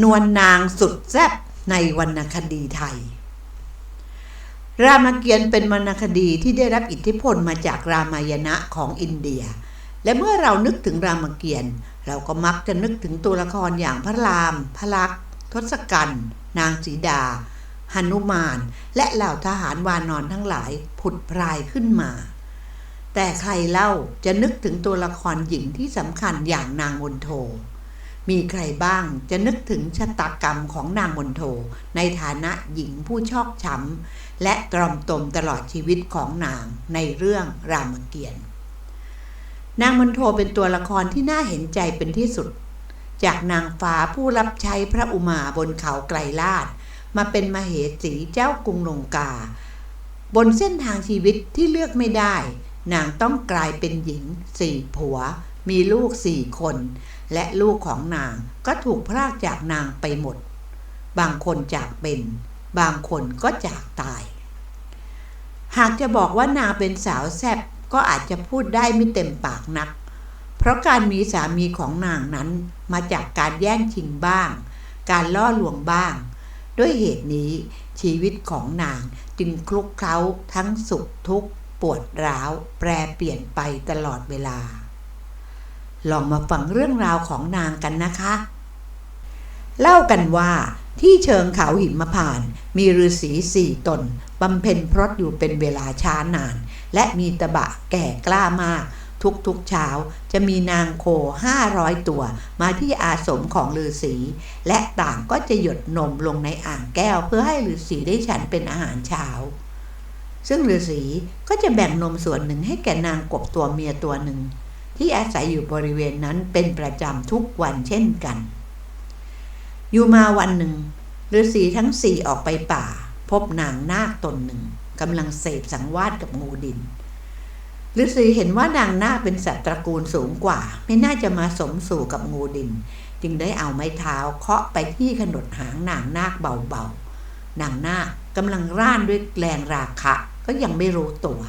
นวลนางสุดแซ่บในวรรณคดีไทย รามเกียรติ์เป็นวรรณคดีที่ได้รับอิทธิพลมาจากรามายณะของอินเดีย และเมื่อเรานึกถึงรามเกียรติ์เราก็มักจะนึกถึงตัวละครอย่างพระราม พระลักษณ์ทศกัณฐ์นางสีดาหนุมาน และเหล่าทหารวานอนทั้งหลายผุดพรายขึ้นมา แต่ใครเล่าจะนึกถึงตัวละครหญิงที่สำคัญอย่างนางมนโท มีใครบ้างจะนึกถึงชะตากรรมของนางมนโท ในฐานะหญิงผู้ชอกช้ำและตรอมตมตลอดชีวิตของนางในเรื่องรามเกียรติ์นางมนโทเป็นตัวละครที่น่าเห็นใจเป็นที่สุด จากนางฟ้าผู้รับใช้พระอุมาบนเขาไกลลาด มาเป็นมเหสีเจ้ากรุงลงกา บนเส้นทางชีวิตที่เลือกไม่ได้ นางต้องกลายเป็นหญิงสี่ผัว มีลูกสี่คน และลูกของนางก็ถูกพรากจากนางไปหมด บางคนจากเป็น บางคนก็จากตาย หากจะบอกว่านางเป็นสาวแซบก็อาจจะพูดได้ไม่เต็มปากนัก เพราะการมีสามีของนางนั้นมาจากการแย่งชิงบ้าง การล่อลวงบ้าง ด้วยเหตุนี้ชีวิตของนางจึงคลุกเคล้าทั้งสุขทุกข์ปวดร้าว แปรเปลี่ยนไปตลอดเวลา ลองมาฟังเรื่องราวของนางกันนะคะ เล่ากันว่าที่เชิงเขาหิมพานมีฤาษีสี่ตนบำเพ็ญพรตอยู่เป็นเวลาช้านาน และมีตะบะแก่กล้ามาก ทุกๆเช้าจะมีนางโคห้าร้อยตัว มาที่อาสมของฤาษีและต่างก็จะหยดนมลงในอ่างแก้วเพื่อให้ฤาษีได้ฉันเป็นอาหารเช้า ซึ่งฤาษีก็จะแบ่งนมส่วนหนึ่งให้แก่นางกบตัวเมียตัวหนึ่ง ที่อาศัยอยู่บริเวณนั้นเป็นประจำทุกวันเช่นกัน อยู่มาวันหนึ่งฤาษีทั้งสี่ออกไปป่า พบนางนาคตนหนึ่งกำลังเสพสังวาสกับงูดินฤาษีเห็นว่านางนาคเป็นสัตว์ตระกูลสูงกว่า ไม่น่าจะมาสมสู่กับงูดิน จึงได้เอาไม้เท้าเคาะไปที่ขนดหางนางนาคเบาๆนางนาคกำลังร่านด้วยแรงราคะก็ยังไม่รู้ตัว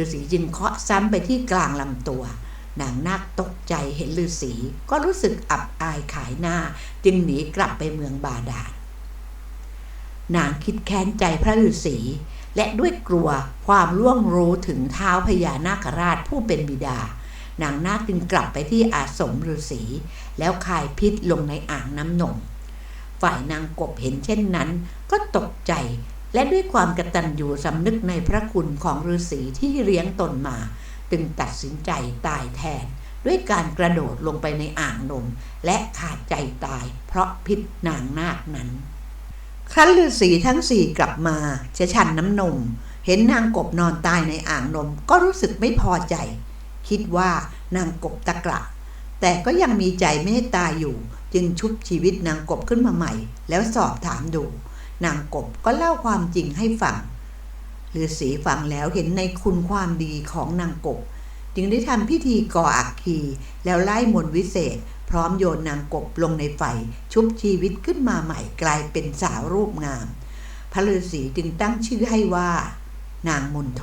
ฤาษีจึงเคาะซ้ำไปที่กลางลำตัว นางนาคตกใจเห็นฤาษีก็รู้สึกอับอายขายหน้า จึงหนีกลับไปเมืองบาดาลนางคิดแค้นใจพระฤาษีและด้วยกลัวความล่วงรู้ถึงเท้าพญานาคราชผู้เป็นบิดา นางนาคจึงกลับไปที่อาสมฤาษีแล้วคายพิษลงในอ่างน้ำนม ฝ่ายนางกบเห็นเช่นนั้น ก็ตกใจและด้วยความกระตัญญูสำนึกในพระคุณของฤาษีที่เลี้ยงตนมา จึงตัดสินใจตายแทน ด้วยการกระโดดลงไปในอ่างนม และขาดใจตายเพราะพิษนางนาคนั้น ครั้นฤาษีทั้งสี่กลับมาจะฉันน้ำนม เห็นนางกบนอนตายในอ่างนมก็รู้สึกไม่พอใจ คิดว่านางกบตะกระแต่ก็ยังมีใจเมตตาอยู่ จึงชุบชีวิตนางกบขึ้นมาใหม่ แล้วสอบถามดู นางกบก็เล่าความจริงให้ฟัง ฤาษีฟังแล้วเห็นในคุณความดีของนางกบ จึงได้ทำพิธีก่ออักคีแล้วไล่มนวิเศษ พร้อมโยนนางกบลงในไฟชุบชีวิตขึ้นมาใหม่กลายเป็นสาวรูปงาม พระฤาษีจึงตั้งชื่อให้ว่า นางมนโท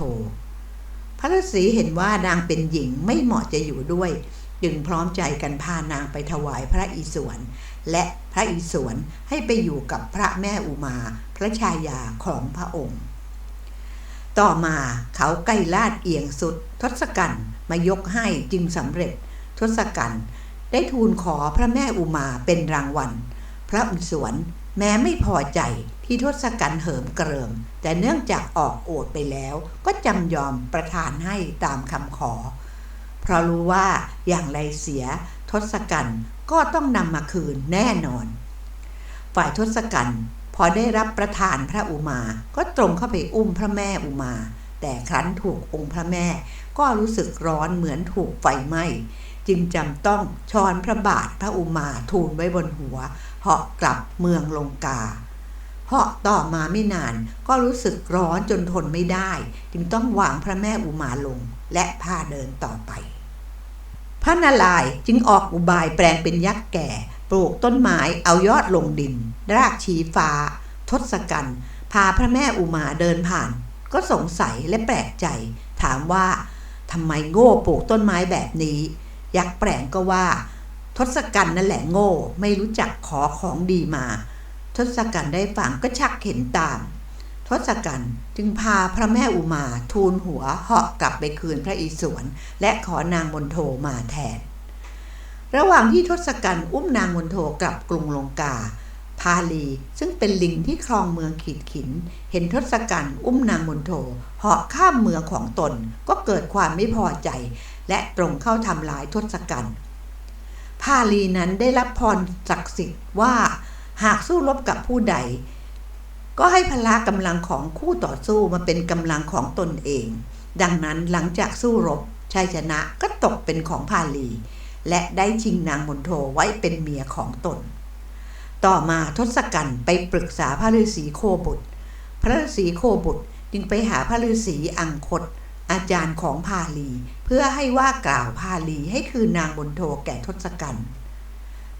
พระฤาษีเห็นว่านางเป็นหญิงไม่เหมาะจะอยู่ด้วย จึงพร้อมใจกันพานางไปถวายพระอิศวรและพระอิศวรให้ไปอยู่กับพระแม่อุมา พระชายาของพระองค์ ต่อมาเขาไกล้ลาดเอียงสุด ทศกัณฐ์มายกให้จึงสำเร็จ ทศกัณฐ์ได้ทูลขอพระแม่อุมาเป็นรางวัล พระอิศวรแม้ไม่พอใจที่ทศกัณฐ์เหิมเกริม แต่เนื่องจากออกโอดไปแล้ว ก็จำยอมประทานให้ตามคำขอ เพราะรู้ว่าอย่างไรเสียทศกัณฐ์ก็ต้องนำมาคืนแน่นอน ฝ่ายทศกัณฐ์ พอได้รับประทานพระอุมา ก็ตรงเข้าไปอุ้มพระแม่อุมา แต่ครั้นถูกองค์พระแม่ ก็รู้สึกร้อนเหมือนถูกไฟไหม้จึงจำต้องช้อนพระบาทพระอุมาทูลไว้บนหัวเหาะกลับเมืองลงกาเหาะต่อมาไม่นานก็รู้สึกร้อนจนทนไม่ได้ จึงต้องวางพระแม่อุมาลง และพาเดินต่อไป พระนารายณ์จึงออกอุบายแปลงเป็นยักษ์แก่ ลูกต้นไม้เอายอดลงดิน รากชี้ฟ้า ทศกัณฐ์พาพระแม่อุมาเดินผ่าน ก็สงสัยและแปลกใจ ถามว่าทำไมโง่ปลูกต้นไม้แบบนี้ ยักษ์แปลงก็ว่า ทศกัณฐ์นั่นแหละโง่ไม่รู้จักขอของดีมา ทศกัณฐ์ได้ฟังก็ชักเห็นตาม ทศกัณฐ์จึงพาพระแม่อุมาทูลหัวเหาะกลับไปคืนพระอิศวรและขอนางมนโทมาแทน ระหว่างที่ทศกัณฐ์อุ้มนางมนโทกลับกรุงลงกา พาลีซึ่งเป็นลิงที่ครองเมืองขีดขิน เห็นทศกัณฐ์อุ้มนางมนโทเหาะข้ามเมืองของตนก็เกิดความไม่พอใจ และตรงเข้าทำลายทศกัณฐ์พาลีนั้นได้รับพรศักดิ์สิทธิ์ว่าหากสู้รบกับผู้ใด ก็ให้พละกำลังของคู่ต่อสู้มาเป็นกำลังของตนเอง ดังนั้นหลังจากสู้รบชัยชนะก็ตกเป็นของพาลี และได้ชิงนางมนโทไว้เป็นเมียของตน ต่อมาทศกัณฐ์ไปปรึกษาพระฤาษีโคบุตร พระฤาษีโคบุตรจึงไปหาพระฤาษีอังคต อาจารย์ของพาลี เพื่อให้ว่ากล่าวพาลีให้คืนนางมนโทแก่ทศกัณฐ์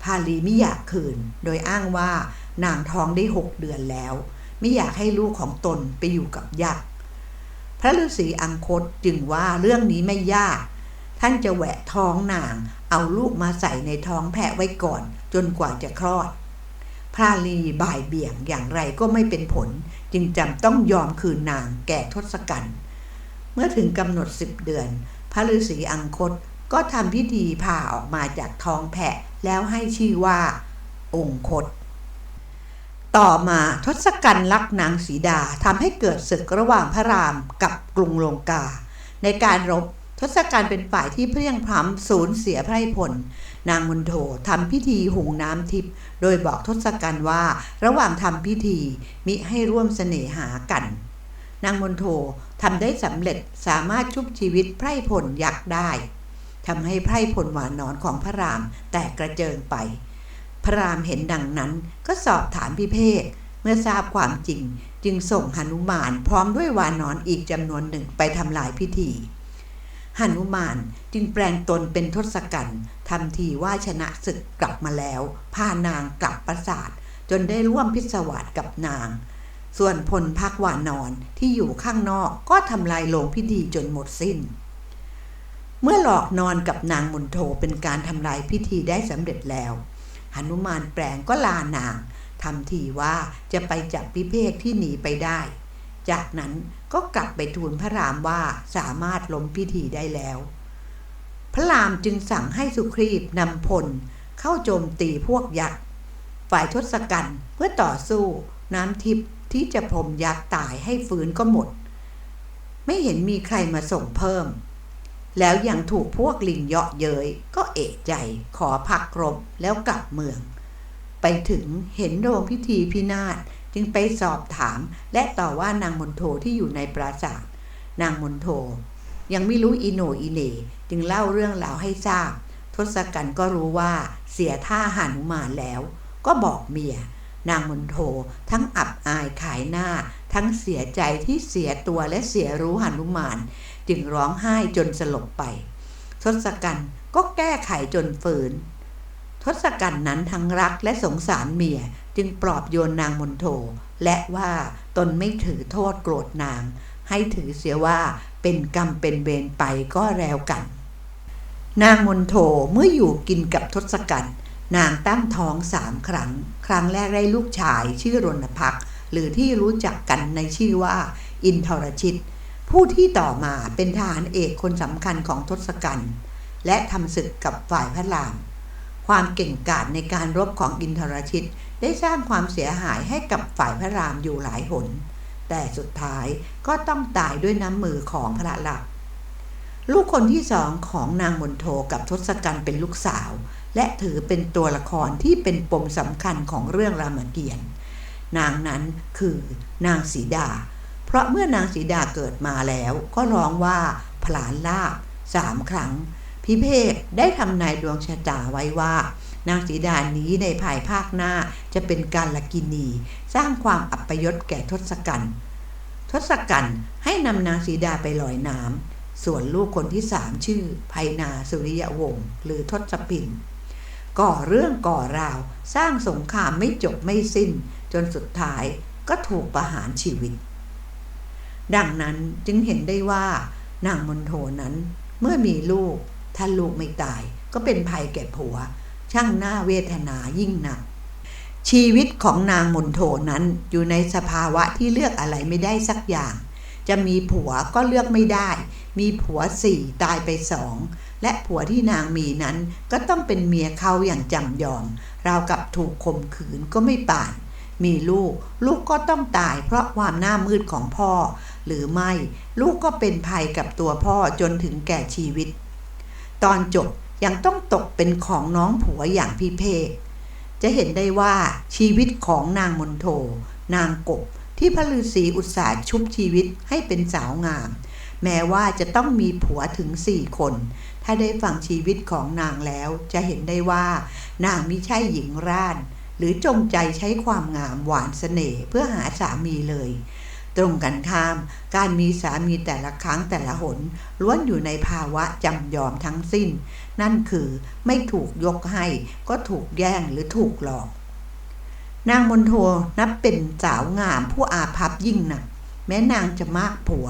พาลีไม่อยากคืน โดยอ้างว่านางท้องได้หกเดือนแล้ว ไม่อยากให้ลูกของตนไปอยู่กับยักษ์พระฤาษีอังคตจึงว่าเรื่องนี้ไม่ยาก ท่านจะแหวะท้องนาง เอาลูกมาใส่ในท้องแพะไว้ก่อน จนกว่าจะคลอด พระลีบ่ายเบี่ยงอย่างไรก็ไม่เป็นผล จึงจำต้องยอมคืนนางแก่ทศกัณฐ์เมื่อถึงกำหนดสิบเดือน พระฤาษีอังคตก็ทำพิธีผ่าออกมาจากท้องแพะแล้วให้ชื่อว่า องคต ต่อมาทศกัณฐ์รักนางสีดาทำให้เกิดศึกระหว่างพระรามกับกรุงลงกา ในการรบ ทศกัณฐ์เป็นฝ่ายที่เพรียงพร้ำสูญเสียไพรพล นางมนโททำพิธีหุงน้ำทิพย์โดยบอกทศกัณฐ์ว่าระหว่างทำพิธีมิให้ร่วมเสน่หากัน นางมนโททำได้สำเร็จสามารถชุบชีวิตไพร่พลยักษ์ได้ทำให้ไพร่พลหวานนอนของพระรามแตกกระเจิงไป พระรามเห็นดังนั้นก็สอบถามพิเภกเมื่อทราบความจริงจึงส่งหนุมานพร้อมด้วยวานอนอีกจำนวนหนึ่งไปทำลายพิธี หนุมานจึงแปลงตนเป็นทศกัณฐ์ทำทีว่าชนะศึกกลับมาแล้ว พานางกลับปราสาท จนได้ร่วมพิศวาสกับนาง ส่วนพลพักวานอนที่อยู่ข้างนอกก็ทำลายโรงพิธีจนหมดสิ้น เมื่อหลอกนอนกับนางมุนโทเป็นการทำลายพิธีได้สำเร็จแล้วหนุมานแปลงก็ลานางทำทีว่าจะไปจับพิเภกที่หนีไปได้ จากนั้นก็กลับไปทูลพระรามว่าสามารถล้มพิธีได้แล้ว พระรามจึงสั่งให้สุครีบนำพล เข้าโจมตีพวกยักษ์ฝ่ายทศกัณฐ์เพื่อต่อสู้น้ำทิพย์ที่จะพรมยักษ์ตายให้ฟื้นก็หมด ไม่เห็นมีใครมาส่งเพิ่ม แล้วยังถูกพวกลิงเยาะเย้ยก็เอะใจขอพักรบแล้วกลับเมือง ไปถึงเห็นโรงพิธีพินาศ จึงไปสอบถามและต่อว่านางมนโทที่อยู่ในปราสาทนางมนโท ยังไม่รู้อีโนอีเนจึงเล่าเรื่องราวให้ทราบ ทศกัณฐ์ก็รู้ว่าเสียท่าหานุมานแล้ว ก็บอกเมีย นางมนโททั้งอับอายขายหน้า ทั้งเสียใจที่เสียตัวและเสียรู้หานุมาน จึงร้องไห้จนสลบไป ทศกัณฐ์ก็แก้ไขจนฝืนทศกัณฐ์นั้นทั้งรักและสงสารเมีย จึงปลอบโยนนางมนโท และว่าตนไม่ถือโทษโกรธนาง ให้ถือเสียว่าเป็นกรรมเป็นเวรไปก็แล้วกัน นางมนโทเมื่ออยู่กินกับทศกัณฐ์นางตั้งท้องสามครั้ง ครั้งแรกได้ลูกชายชื่อรณพักหรือที่รู้จักกันในชื่อว่า อินทรชิต ผู้ที่ต่อมาเป็นทหารเอกคนสำคัญของทศกัณฐ์และทำศึกกับฝ่ายพระราม ความเก่งกาจในการรบของอินทรชิต ได้สร้างความเสียหายให้กับฝ่ายพระรามอยู่หลายหน แต่สุดท้ายก็ต้องตายด้วยน้ำมือของพระลักษลูกคนที่สองของนางมนโทกับทศกัณฐ์เป็นลูกสาว และถือเป็นตัวละครที่เป็นปมสำคัญของเรื่องรามเกียรติ์นางนั้นคือนางสีดา เพราะเมื่อนางสีดาเกิดมาแล้วก็ร้องว่าผลานลาบสามครั้ง พิเภกได้ทำนายดวงชะตาไว้ว่า นางสีดานี้ในภายภาคหน้าจะเป็นการลกินี สร้างความอัปยศแก่ทศกัณฐ์ทศกัณฐ์ให้นำนางสีดาไปลอยน้ำส่วนลูกคนที่สามชื่อไพนาสุริยวงศ์หรือทศปินก่อเรื่องก่อราว สร้างสงครามไม่จบไม่สิ้น จนสุดท้ายก็ถูกประหารชีวิต ดังนั้นจึงเห็นได้ว่านางมนโทนั้นเมื่อมีลูก ถ้าลูกไม่ตาย ก็เป็นภัยแก่ผัว ช่างหน่าเวทนายิ่งหนัก ชีวิตของนางมนโทนั้นอยู่ในสภาวะที่เลือกอะไรไม่ได้สักอย่าง จะมีผัวก็เลือกไม่ได้ มีผัวสี่ตายไปสอง และผัวที่นางมีนั้นก็ต้องเป็นเมียเขาอย่างจำยอมราวกับถูกข่มขืนก็ไม่ป่าน มีลูก ลูกก็ต้องตายเพราะความหน้ามืดของพ่อ หรือไม่ ลูกก็เป็นภัยกับตัวพ่อจนถึงแก่ชีวิต ตอนจบยังต้องตกเป็นของน้องผัวอย่างพิเภกจะเห็นได้ว่าชีวิตของนางมนโท นางกบ ที่พระฤาษีอุตสาห์ชุบชีวิตให้เป็นสาวงาม แม้ว่าจะต้องมีผัวถึงสี่คน ถ้าได้ฟังชีวิตของนางแล้ว จะเห็นได้ว่า นางมิใช่หญิงร่าน หรือจงใจใช้ความงามหวานเสน่ห์เพื่อหาสามีเลย ตรงกันข้าม การมีสามีแต่ละครั้งแต่ละหน ล้วนอยู่ในภาวะจำยอมทั้งสิ้น นั่นคือไม่ถูกยกให้ก็ถูกแย่งหรือถูกหลอก นางมนโทนับเป็นสาวงามผู้อาภัพยิ่งหนัก แม้นางจะมากผัว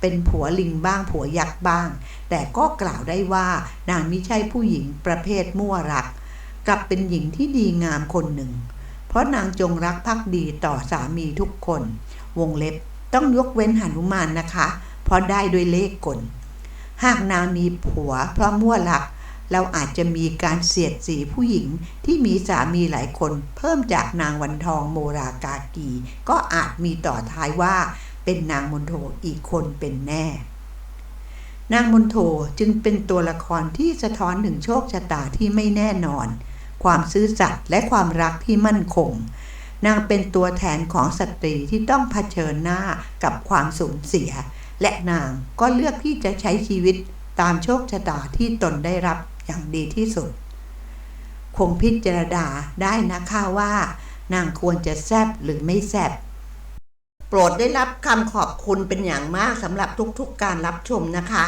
เป็นผัวลิงบ้างผัวยักษ์บ้าง แต่ก็กล่าวได้ว่านางไม่ใช่ผู้หญิงประเภทมั่วรัก กลับเป็นหญิงที่ดีงามคนหนึ่ง เพราะนางจงรักภักดีต่อสามีทุกคน วงเล็บต้องยกเว้นหนุมานนะคะ เพราะได้ด้วยเลขกล หากนางมีผัวเพราะมั่วรัก เราอาจจะมีการเสียดสีผู้หญิงที่มีสามีหลายคน เพิ่มจากนางวันทองโมรากากี ก็อาจมีต่อท้ายว่า เป็นนางมนโทอีกคนเป็นแน่ นางมนโทจึงเป็นตัวละครที่สะท้อนถึงโชคชะตาที่ไม่แน่นอน ความซื่อสัตย์และความรักที่มั่นคง นางเป็นตัวแทนของสตรีที่ต้องเผชิญหน้ากับความสูญเสีย และนางก็เลือกที่จะใช้ชีวิตตามโชคชะตาที่ตนได้รับอย่างดีที่สุด คงพิจารณาได้นะคะว่า นางควรจะแซบหรือไม่แซบโปรดได้รับคำขอบคุณเป็นอย่างมากสำหรับทุกๆการรับชมนะคะ